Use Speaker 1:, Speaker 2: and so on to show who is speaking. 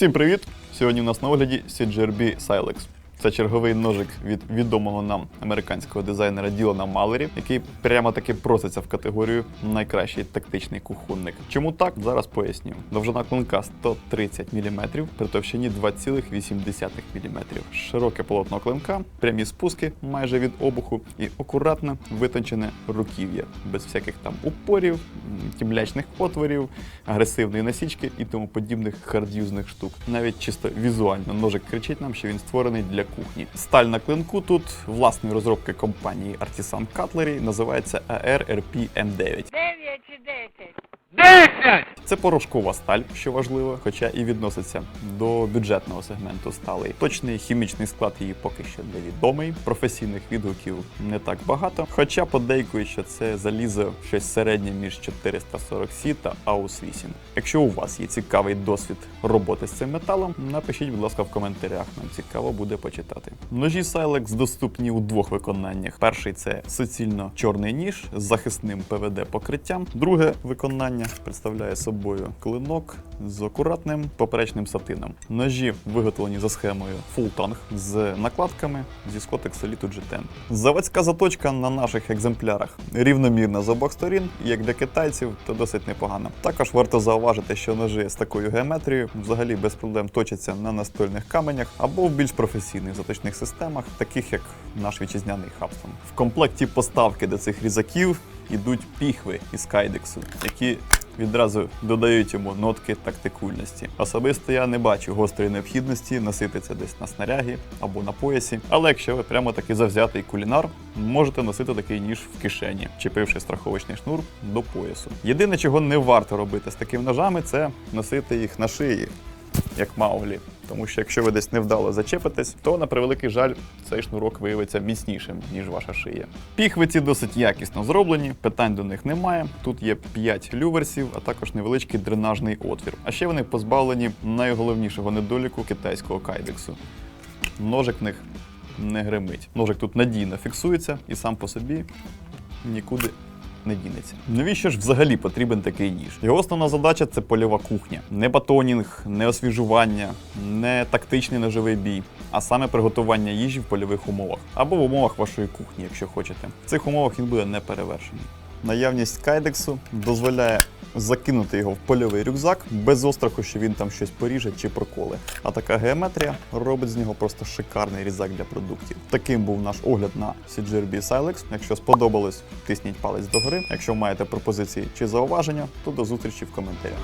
Speaker 1: Всім привіт! Сьогодні у нас на огляді CGRB Silex. Це черговий ножик від відомого нам американського дизайнера Ділана Малері, який прямо таки проситься в категорію найкращий тактичний кухонник. Чому так? Зараз поясню. Довжина клинка 130 мм при товщині 2,8 мм. Широке полотно клинка, прямі спуски майже від обуху і акуратно витончене руків'я, без всяких там упорів, тімлячних отворів, агресивної насічки і тому подібних хардюзних штук. Навіть чисто візуально ножик кричить нам, що він створений для кухні. Сталь на клинку тут власної розробки компанії Artisan Cutlery називається ARRP M9.
Speaker 2: Дев'ять чи десять?
Speaker 3: Десять!
Speaker 1: Це порошкова сталь, що важливо, хоча і відноситься до бюджетного сегменту сталей. Точний хімічний склад її поки що невідомий. Професійних відгуків не так багато. Хоча подейкують, що це залізо щось середнє між 440 Сі та AUS 8. Якщо у вас є цікавий досвід роботи з цим металом, напишіть, будь ласка, в коментарях. Нам цікаво буде почитати. Ножі Silex доступні у двох виконаннях. Перший це суцільно чорний ніж з захисним ПВД покриттям. Друге виконання представляє собою клинок з акуратним поперечним сатином. Ножі виготовлені за схемою Full Tang з накладками зі Scottex Elite G10. Заводська заточка на наших екземплярах рівномірна з обох сторін, як для китайців, то досить непогано. Також варто зауважити, що ножі з такою геометрією взагалі без проблем точаться на настольних каменях або в більш професійних заточних системах, таких як наш вітчизняний Хабстон. В комплекті поставки до цих різаків ідуть піхви із кайдексу, які відразу додають йому нотки тактикульності. Особисто я не бачу гострої необхідності носити це десь на снарягі або на поясі. Але якщо ви прямо такий завзятий кулінар, можете носити такий ніж в кишені, чіпивши страховочний шнур до поясу. Єдине, чого не варто робити з такими ножами, це носити їх на шиї, як мауглі. Тому що якщо ви десь невдало зачепитесь, то на превеликий жаль цей шнурок виявиться міцнішим, ніж ваша шия. Піхви ці досить якісно зроблені, питань до них немає. Тут є 5 люверсів, а також невеличкий дренажний отвір. А ще вони позбавлені найголовнішого недоліку китайського кайдексу. Ножик в них не гримить. Ножик тут надійно фіксується і сам по собі нікуди не дінеться. Навіщо ж взагалі потрібен такий ніж? Його основна задача це польова кухня. Не батонінг, не освіжування, не тактичний ножовий бій, а саме приготування їжі в польових умовах або в умовах вашої кухні, якщо хочете. В цих умовах він буде неперевершений. Наявність кайдексу дозволяє закинути його в польовий рюкзак без остраху, що він там щось поріже чи проколе. А така геометрія робить з нього просто шикарний різак для продуктів. Таким був наш огляд на CGRB Silex. Якщо сподобалось, тисніть палець догори. Якщо маєте пропозиції чи зауваження, то до зустрічі в коментарях.